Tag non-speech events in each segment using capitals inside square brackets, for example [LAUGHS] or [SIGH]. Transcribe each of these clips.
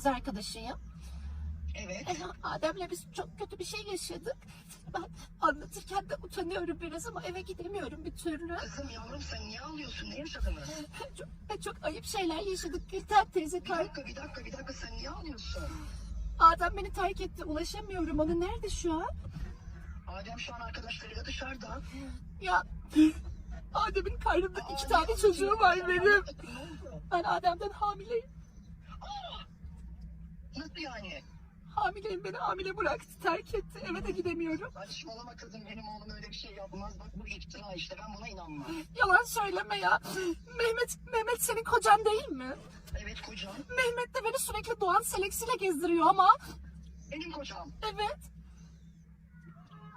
kız arkadaşıyım. Evet. E, Adem'le biz çok kötü bir şey yaşadık. Ben anlatırken de utanıyorum biraz ama eve gidemiyorum bir türlü. Kızım yavrum sen niye ağlıyorsun? Ne yaşadınız? Çok, e, çok ayıp şeyler yaşadık Gülten teyze. Bir Kar- dakika bir dakika bir dakika sen niye ağlıyorsun? Adem beni terk etti. Ulaşamıyorum ona. Nerede şu an? Adem şu an arkadaşlarıyla dışarıda. Ya Adem'in karnında iki Aa, tane ne çocuğu var benim. Ben Adem'den hamileyim. Yani? Hamileyim beni hamile bıraktı. Terk etti. Eve de gidemiyorum. Saçmalama kızım benim oğlum öyle bir şey yapmaz. Bak bu iftira işte ben buna inanmam. Yalan söyleme ya. Mehmet, Mehmet senin kocan değil mi? Evet kocam. Mehmet de beni sürekli Doğan Seleksi'yle gezdiriyor ama. Benim kocam. Evet.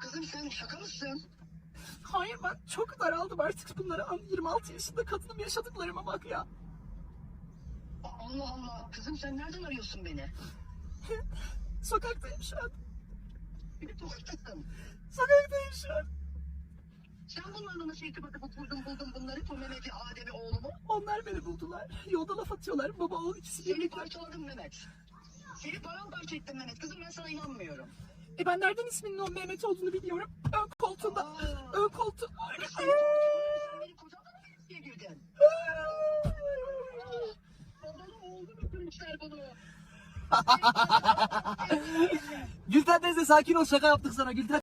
Kızım sen şaka mısın? Hayır ben çok daraldım artık bunları. an- 26 yaşında kadınım yaşadıklarıma bak ya. Allah Allah. Kızım sen nereden arıyorsun beni? [LAUGHS] Sokaktayım şu an. Beni sokaktasın. Sokaktayım şu an. Sen bunlarla nasıl irtibatı buldun buldun bunları? Bu Mehmet'i, Adem'i, oğlumu. Onlar beni buldular. Yolda laf atıyorlar. Baba oğul ikisi Seni birlikte. parçaladım Mehmet. Seni paramparça ettim Mehmet. Kızım ben sana inanmıyorum. E ben nereden isminin o Mehmet olduğunu biliyorum. Ön koltuğunda. Aa. Ön koltuğu. Sen benim kocamla mı ilişkiye girdin? Babalı oğlu bitirmişler bunu. Gülten teyze sakin ol şaka yaptık sana. Gülten